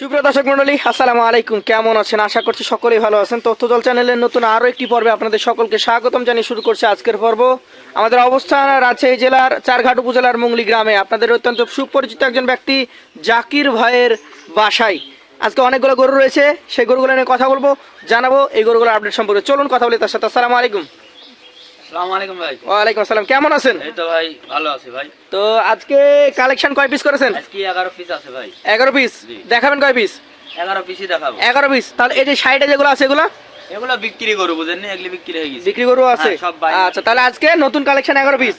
সুপ্রিয় দর্শক মন্ডলী, আসসালামু আলাইকুম। কেমন আছেন? আশা করছি সকলেই ভালো আছেন। তথ্যজল চ্যানেলের নতুন আরও একটি পর্বে আপনাদের সকলকে স্বাগতম জানিয়ে শুরু করছে আজকের পর্ব। আমাদের অবস্থান রাজশাহী জেলার চারঘাট উপজেলার মুংলি গ্রামে। আপনাদের অত্যন্ত সুপরিচিত একজন ব্যক্তি, জাকির ভাইয়ের বাসায়। আজকে অনেকগুলো গরু রয়েছে। সেই গরুগুলো নিয়ে কথা বলব, জানাব। এই গরুগুলোর আপডেট সম্পর্কে চলুন কথা বলি তার সাথে। আসসালামু আলাইকুম। ওয়ালাইকুম আসসালাম কেমন আছেন? এই তো ভাই ভালো আছি ভাই। তো আজকে কালেকশন কয় পিস করেছেন? আজকে এগারো পিস আছে ভাই। এগারো পিস দেখাবেন কয় পিস এগারো পিসই দেখাবো। এগারো পিস তাহলে এই যে সাইডে যেগুলো আছে এগুলো? এগুলো বিক্রি করব বুঝেন নি? এগুলি বিক্রি হয়ে গেছে। বিক্রি গরু আছে? হ্যাঁ, সব বাইরে। আচ্ছা তাহলে আজকে নতুন কালেকশন এগারো পিস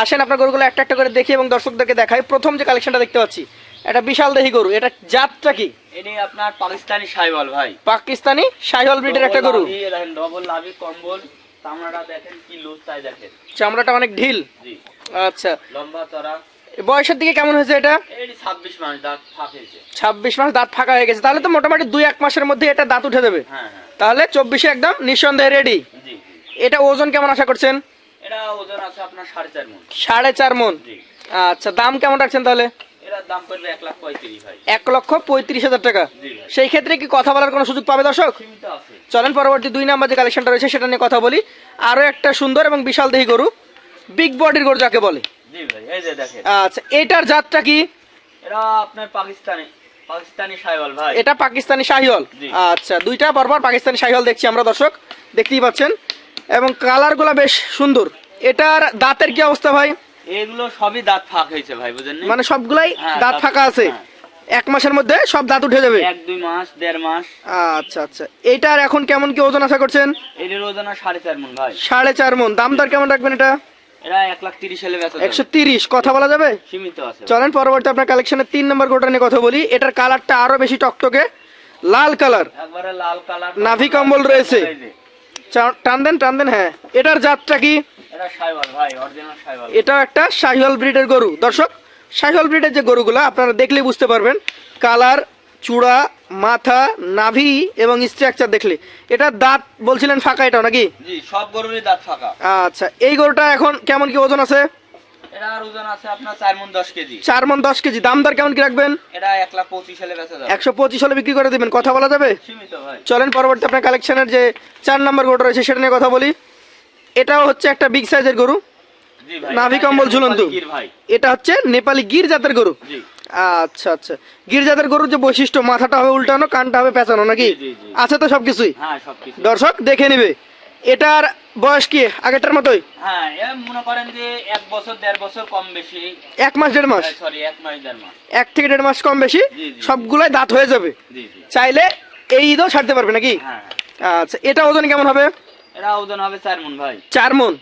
আসেন আপনার গরুগুলো একটা একটা করে দেখি এবং দর্শকদেরকে দেখাই। প্রথম যে কালেকশনটা দেখতে পাচ্ছি এটা বিশাল দেহি গরু। এটা জাতটা কি? এটি আপনার পাকিস্তানি সাইবল ভাই। পাকিস্তানি শাহিওয়াল ব্রিডের একটা গরু। ডবল লাভি কম্বল। চামড়াটা দেখেন কি লুজ তাই দেখেন। চামড়াটা অনেক ঢিল। জি। আচ্ছা। লম্বা চড়া। বয়সের দিকে কেমন হয়েছে এটা? ছাব্বিশ মাস দাঁত ফাঁক হয়েছে। ছাব্বিশ মাস দাঁত ফাঁকা হয়ে গেছে। তাহলে তো মোটামুটি দুই এক মাসের মধ্যে এটা দাঁত উঠে দেবে হ্যাঁ হ্যাঁ। তাহলে চব্বিশে একদম নিঃসন্দেহে রেডি এটা ওজন কেমন আশা করছেন? এটা ওজন আছে আপনার সাড়ে চার মন। সাড়ে চার মন। আচ্ছা দাম কেমন রাখছেন তাহলে? এটার দাম পড়বে এক লাখ পঁয়ত্রিশ এক লক্ষ পঁয়ত্রিশ হাজার টাকা। সেই ক্ষেত্রে কি কথা বলার কোনো সুযোগ পাবে দর্শক? আছে। চলেন পরবর্তী দুই নাম্বার যে কালেকশনটা রয়েছে সেটা নিয়ে কথা বলি। আরও একটা সুন্দর এবং বিশাল দেহি গরু বিগ বডির গরু যাকে বলে। আচ্ছা এটার জাতটা কি? আপনার পাকিস্তানি এটা পাকিস্তানি শাহিওয়াল। জি। আচ্ছা দুইটা পরপর পাকিস্তানি শাহিওয়াল দেখছি আমরা দর্শক। দেখতেই পাচ্ছেন। এবং কালারগুলো বেশ সুন্দর। এটার দাঁতের কি অবস্থা ভাই? এগুলো সবই দাঁত ফাঁক হয়েছে ভাই বুঝেন মানে সবগুলাই হ্যাঁ, দাঁত দাঁত- ফাঁকা আছে। হ্যাঁ। এক মাসের মধ্যে সব দাঁত উঠে যাবে? এক দুই মাস দেড় মাস। আচ্ছা আচ্ছা। এটার এখন কেমন কি ওজন আশা করছেন? এটির ওজন সাড়ে চার মন ভাই। সাড়ে চার মন। দাম দর কেমন রাখবেন এটা? এরা এক লাখ তিরিশ হলে। একশো তিরিশ। কথা বলা যাবে? সীমিত আছে। চলেন পরবর্তী আপনার কালেকশনের তিন নম্বর গোটা নিয়ে কথা বলি। এটার কালারটা আরও বেশি টকটকে। লাল কালার। একবারে লাল কালার। নাভি কম্বল রয়েছে। টান দেন টান দেন হ্যাঁ। এটার জাতটা কি? এরা সাইওয়াল ভাই অরিজিনাল সাইওয়াল। এটাও একটা শাহিওয়াল ব্রিডের গরু। দর্শক শাহিওয়াল ব্রিডের যে গরুগুলো আপনারা দেখলেই বুঝতে পারবেন। কালার চূড়া মাথা নাভি এবং স্ট্রাকচার দেখলে। এটা দাঁত বলছিলেন ফাঁকা এটাও নাকি? সব গরুরই দাঁত ফাঁকা। আচ্ছা এই গরুটা এখন কেমন কি ওজন আছে? চার মন দশ কেজি। মন দাম দর কেমন কি রাখবেন? এটা একশো পঁচিশ হলে বিক্রি করে দিবেন। কথা বলা যাবে? চলেন পরবর্তী আপনার কালেকশনের যে চার নম্বর গরুটা রয়েছে সেটা নিয়ে কথা বলি। এটাও হচ্ছে একটা বিগ সাইজের গরু। নাভি কম্বল ঝুলন্ত। এটা হচ্ছে নেপালি গির জাতের গরু। আচ্ছা আচ্ছা। গির জাতের গরুর যে বৈশিষ্ট্য মাথাটা হবে উল্টানো কানটা হবে পেঁচানো নাকি। আছে তো সবকিছুই? হ্যাঁ দর্শক দেখে নিবে। এটার বয়স কি? আগেরটার মতোই? হ্যাঁ এ মনে করেন যে এক বছর দেড় বছর কম বেশি। এক মাস দেড় মাস? সরি এক মাস দেড় মাস। এক থেকে দেড় মাস কম বেশি। সবগুলাই দাঁত হয়ে যাবে। চাইলে এই ঈদও ছাড়তে পারবে নাকি? হ্যাঁ। আচ্ছা এটা ওজন কেমন হবে? এরা ওজন হবে চার মন ভাই। চার মন?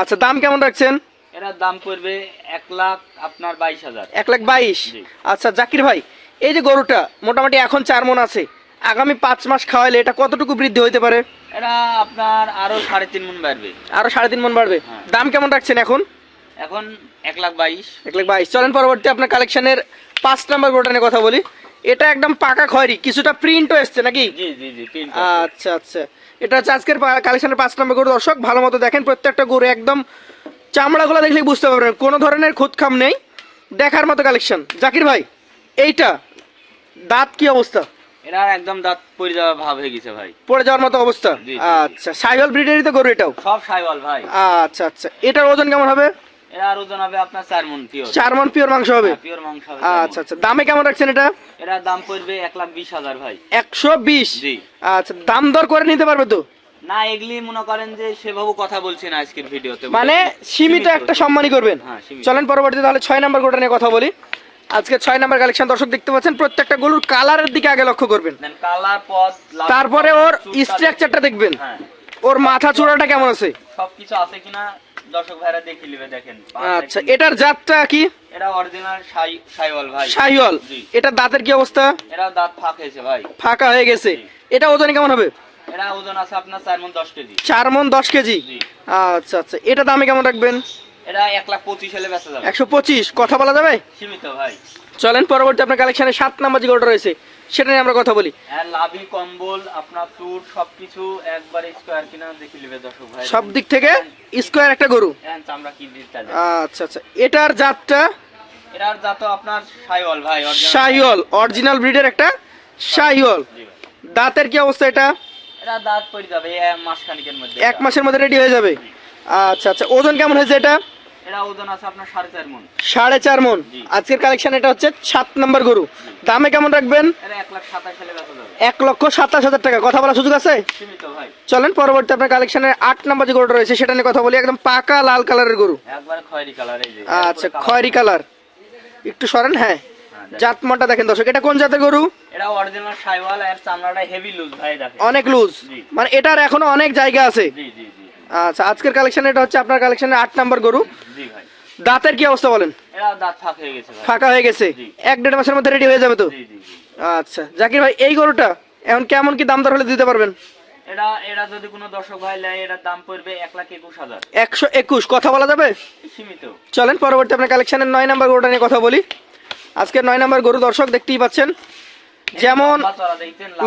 আচ্ছা দাম কেমন রাখছেন? এরা দাম পড়বে এক লাখ আপনার বাইশ হাজার। এক লাখ বাইশ? আচ্ছা জাকির ভাই এই যে গরুটা মোটামুটি এখন চার মন আছে। আগামী পাঁচ মাস খাওয়াইলে এটা কতটুকু বৃদ্ধি হইতে পারে? এরা আপনার আরও সাড়ে তিন মন বাড়বে। আরও সাড়ে তিন মন বাড়বে। হ্যাঁ। দাম কেমন রাখছেন এখন? এখন এক লাখ বাইশ। এক লাখ বাইশ। চলেন পরবর্তী আপনার কালেকশনের পাঁচ নাম্বার গরুটা নিয়ে কথা বলি। এটা একদম পাকা খয়েরি কিছুটা প্রিন্টও এসছে নাকি? জি জি জি তিন আচ্ছা আচ্ছা। এটা হচ্ছে আজকের কালেকশনের পাঁচ নম্বর গরু। দর্শক ভালো মতো দেখেন প্রত্যেকটা গরু একদম চামড়াগুলো দেখলে বুঝতে পারবেন কোনো ধরনের খুদখাম নেই। দেখার মতো কালেকশন জাকির ভাই এইটা দাঁত কি অবস্থা? আর একদম দাঁত পড়ে যাওয়া ভাব হয়ে গেছে ভাই। পড়ে যাওয়ার মতো অবস্থা। আচ্ছা ব্রিডেরই তো গরু এটাও? সব সাইওয়াল ভাই। আচ্ছা আচ্ছা। এটার ওজন কেমন হবে? এরা ওজন হবে আপনার চার পিওর চার পিওর মাংস হবে? পিওর মাংস হবে আচ্ছা আচ্ছা। দামে কেমন রাখছেন এটা? এরা দাম পড়বে এক লাখ বিশ হাজার ভাই। একশো বিশ? জি। আচ্ছা দাম দর করে নিতে পারবে তো? না এগুলি মনে করেন যে সেভাবে কথা বলছি না আজকের ভিডিওতে। মানে সীমিত। একটা সম্মানই করবেন। হ্যাঁ, চলেন পরবর্তী তাহলে ছয় নাম্বার গোটা নিয়ে কথা বলি। আজকে ছয় নাম্বার কালেকশন দর্শক দেখতে পাচ্ছেন প্রত্যেকটা গরুর কালারের দিকে আগে লক্ষ্য করবেন। কালার পথ তারপরে ওর স্ট্রাকচারটা দেখবেন। হ্যাঁ। ওর মাথা চূড়াটা কেমন আছে? সবকিছু আছে কিনা দর্শক ভাইরা দেখে নিবে দেখেন। আচ্ছা এটার জাতটা কি? এরা অরিজিনাল সাইওয়াল ভাই। এটা দাঁতের কি অবস্থা? এরা দাঁত ফাঁক হয়েছে ভাই। ফাঁকা হয়ে গেছে। এটা ওজন কেমন হবে? এরা ওজন আছে আপনার চার মন দশ কেজি। চার মন দশ কেজি? আচ্ছা আচ্ছা। এটা দামে কেমন রাখবেন? এরা এক লাখ পঁচিশ হলে বেচা যাবে। একশো পঁচিশ। কথা বলা যাবে? সীমিত ভাই। চলেন পরবর্তী আপনার কালেকশনে সাত নাম্বার যে গরুটা রয়েছে সেটা নিয়ে আমরা কথা বলি। আর লাভি কম্বল আপনার সবকিছু একবারে স্কোয়ার কিনা দেখে নিবে দর্শক ভাই। সব দিক থেকে স্কোয়ার একটা গরু। এখন চামড়া কি দিতে আচ্ছা আচ্ছা। এটার জাতটা? এরার জাত আপনার ভাই। অরিজিনাল ব্রিডের একটা শাহিওয়াল। দাঁতের কি অবস্থা এটা? এটা দাঁত পড়ে যাবে মাস খানিকের মধ্যে। এক মাসের মধ্যে রেডি হয়ে যাবে? আচ্ছা আচ্ছা ওজন কেমন হয়েছে এটা? এটা ওজন আছে আপনার সাড়ে চার মন। সাড়ে চার মন। আজকের কালেকশন এটা হচ্ছে সাত নম্বর গরু। দামে কেমন রাখবেন? এক লক্ষ সাতাশ হাজার টাকা। কথা বলার সুযোগ আছে? চলেন পরবর্তী আপনার কালেকশনের আট নম্বর যে গরুটা রয়েছে সেটা নিয়ে কথা বলি। একদম পাকা লাল কালারের গরু। আচ্ছা খয়েরি কালার একটু সরেন হ্যাঁ। জাতমানটা দেখেন দর্শক এটা কোন জাতের গরু? এটা অরিজিনাল সাইওয়াল আর চামড়াটা হেভি লুজ ভাই দেখেন। অনেক লুজ মানে এটার এখনও অনেক জায়গা আছে। জি জি জি আচ্ছা আজকের কালেকশন এটা হচ্ছে আপনার কালেকশনের আট নম্বর গরু। জি ভাই। দাঁতের কি অবস্থা বলেন? এটা দাঁত ফাঁক হয়ে গেছে ফাঁকা হয়ে গেছে? এক দেড় মাসের মধ্যে রেডি হয়ে যাবে তো? জি জি জি। আচ্ছা জাকির ভাই এই গরুটা এখন কেমন কি দাম দর হলে দিতে পারবেন? এটা এটা যদি কোনো দর্শক ভাই নেয় এটার দাম পড়বে এক লাখ একুশ হাজার। একশো একুশ কথা বলা যাবে? সীমিত। চলেন পরবর্তী আপনার কালেকশনের নয় নাম্বার গরুটা নিয়ে কথা বলি। আজকের নয় নাম্বার গরু দর্শক দেখতেই পাচ্ছেন। যেমন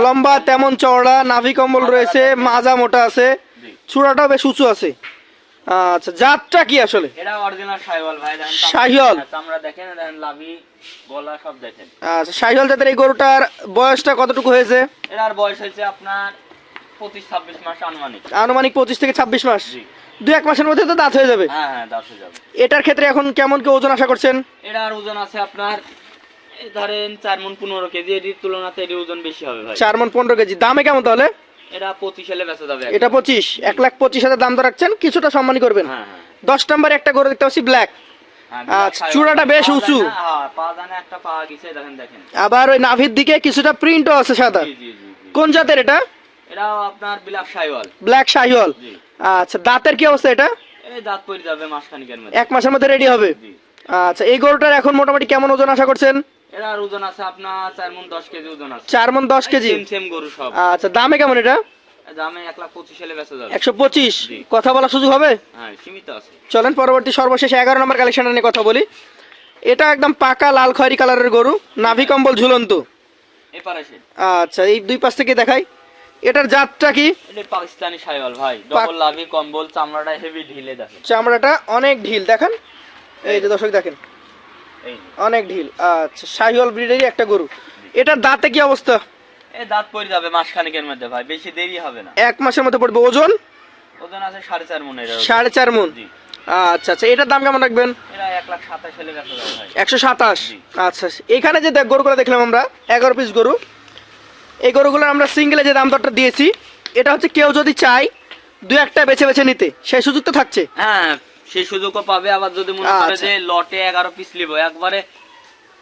লম্বা তেমন চওড়া নাভি কম্বল রয়েছে মাজা মোটা আছে জি। চূড়াটাও বেশ উঁচু আছে। আচ্ছা জাতটা কি আসলে? এটা অরিজিনাল সাইওয়াল ভাই শাহিওয়াল? দেখেন দেখেন লাভি গলা সব দেখেন। আচ্ছা শাহিওয়াল জাতের এই গরুটার বয়সটা কতটুকু হয়েছে? এটার বয়স হয়েছে আপনার মাস আনুমানিক। আনুমানিক পঁচিশ থেকে ছাব্বিশ মাস। জি। দু এক মাসের মধ্যে তো দাঁত হয়ে যাবে। হ্যাঁ হ্যাঁ দাস হয়ে যাবে। এটার ক্ষেত্রে এখন কেমন কি ওজন আশা করছেন? এটার ওজন আছে আপনার ধরেন চার মন পনেরো কেজি এটির তুলনাতে এটির ওজন বেশি হবে ভাই। চার মন পনেরো কেজি। দামে কেমন তাহলে? এটা পঁচিশ বেচা যাবে এটা পঁচিশ। এক লাখ পঁচিশ হাজার দাম তো রাখছেন কিছুটা সম্মানী করবেন। হ্যাঁ হ্যাঁ। দশ নম্বর একটা গরু দেখতে পাচ্ছি ব্ল্যাক আচ্ছা, চূড়াটা বেশ উঁচু। হ্যাঁ। আবার ওই নাভির দিকে কিছুটা প্রিন্টও আছে সাদা। কোন জাতের এটা? এটাও আপনার ব্ল্যাক শাহিওয়াল আচ্ছা দাঁতের কি অবস্থা এটা? দাঁত পড়ে যাবে মাসখানিকের মধ্যে। এক মাসের মধ্যে রেডি হবে। আচ্ছা এই গরুটার এখন মোটামুটি কেমন ওজন আশা করছেন? এটার ওজন আছে আপনার চার মন দশ কেজি ওজন আছে। চার মন দশ কেজি? সেম গরু সব। আচ্ছা দামে কেমন এটা? দামে এক লাখ পঁচিশ হলে বেচা যাবে। একশো পঁচিশ। কথা বলার সুযোগ হবে? হ্যাঁ সীমিত আছে। চলেন পরবর্তী সর্বশেষ এগারো নম্বর কালেকশনটা নিয়ে কথা বলি। এটা একদম পাকা লাল খয়েরি কালারের গরু নাভি কম্বল ঝুলন্ত। আচ্ছা এই দুই পাশ থেকে দেখাই। এটার জাতটা কি? এটা পাকিস্তানি ভাই। ডবল লাভি কম্বল চামড়াটা হেভি ঢিলে দেখেন। চামড়াটা অনেক ঢিল দেখেন? এই যে দর্শক দেখেন। অনেক ঢিল। আচ্ছা শাহিওয়াল ব্রিডেরই একটা গরু। এটার দাঁতে কি অবস্থা? এই দাঁত পড়ে যাবে মাসখানিকের মধ্যে ভাই বেশি দেরি হবে না। এক মাসের মধ্যে পড়বে ওজন? ওজন আছে সাড়ে চার ওজন। সাড়ে চার মন। আচ্ছা আচ্ছা এটার দাম কেমন রাখবেন? একশো সাতাশ? আচ্ছা এখানে যে দেখ গরুগুলো দেখলাম আমরা এগারো পিস গরু। এই গরুগুলো আমরা সিঙ্গেলে যে দাম দরটা দিয়েছি এটা হচ্ছে কেউ যদি চায় দু একটা বেছে বেছে নিতে। সেই সুযোগ তো থাকছে। হ্যাঁ সেই সুযোগও পাবে। আবার যদি মনে করে আচ্ছা। যে লটে এগারো পিস একবারে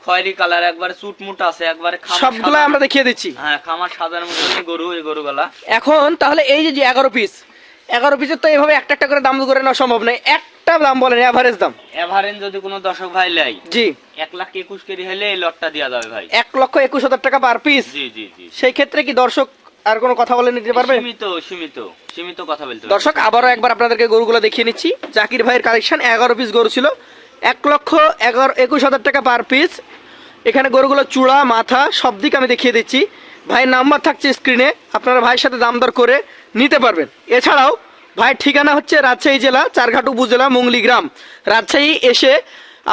খয়েরি কালার একবারে চুটমুট আছে একবারে সবগুলো আমরা দেখিয়ে দিচ্ছি। হ্যাঁ খামার সাজানোর মতনই গরু এই গরুগুলা। এখন তাহলে এই যে এগারো পিস এগারো পিসের তো এইভাবে একটা একটা করে দাম করে নেওয়া সম্ভব নয়। একটা দাম বলেন এভারেজ দাম। এভারেন যদি কোনো দর্শক ভাই লাই জি। এক লাখ একুশ কেজি হলে এই লটটা দেওয়া যাবে ভাই। এক লক্ষ একুশ হাজার টাকা পার পিস জি জি জি। সেই ক্ষেত্রে কি দর্শক আর কোনো কথা বলে নিতে পারবে? সীমিত সীমিত সীমিত কথা বলতে। দর্শক আবারও একবার আপনাদেরকে গরুগুলো দেখিয়ে নিচ্ছি। জাকির ভাইয়ের কালেকশন এগারো পিস গরু ছিল। এক লক্ষ এগারো একুশ হাজার টাকা পার পিস এখানে গরুগুলো চূড়া মাথা সব দিক আমি দেখিয়ে দিচ্ছি। ভাইয়ের নাম্বার থাকছে স্ক্রিনে আপনারা ভাইয়ের সাথে দাম দর করে নিতে পারবেন। এছাড়াও ভাইয়ের ঠিকানা হচ্ছে রাজশাহী জেলা চারঘাট উপজেলা মুংলি গ্রাম। রাজশাহী এসে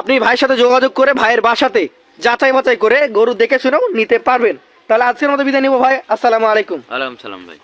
আপনি ভাইয়ের সাথে যোগাযোগ করে ভাইয়ের বাসাতে যাচাই বাছাই করে গরু দেখে শুনেও নিতে পারবেন। তাহলে আজকের মতো বিদায় নিব ভাই। আসসালামু আলাইকুম। আলাইকুম সালাম ভাই।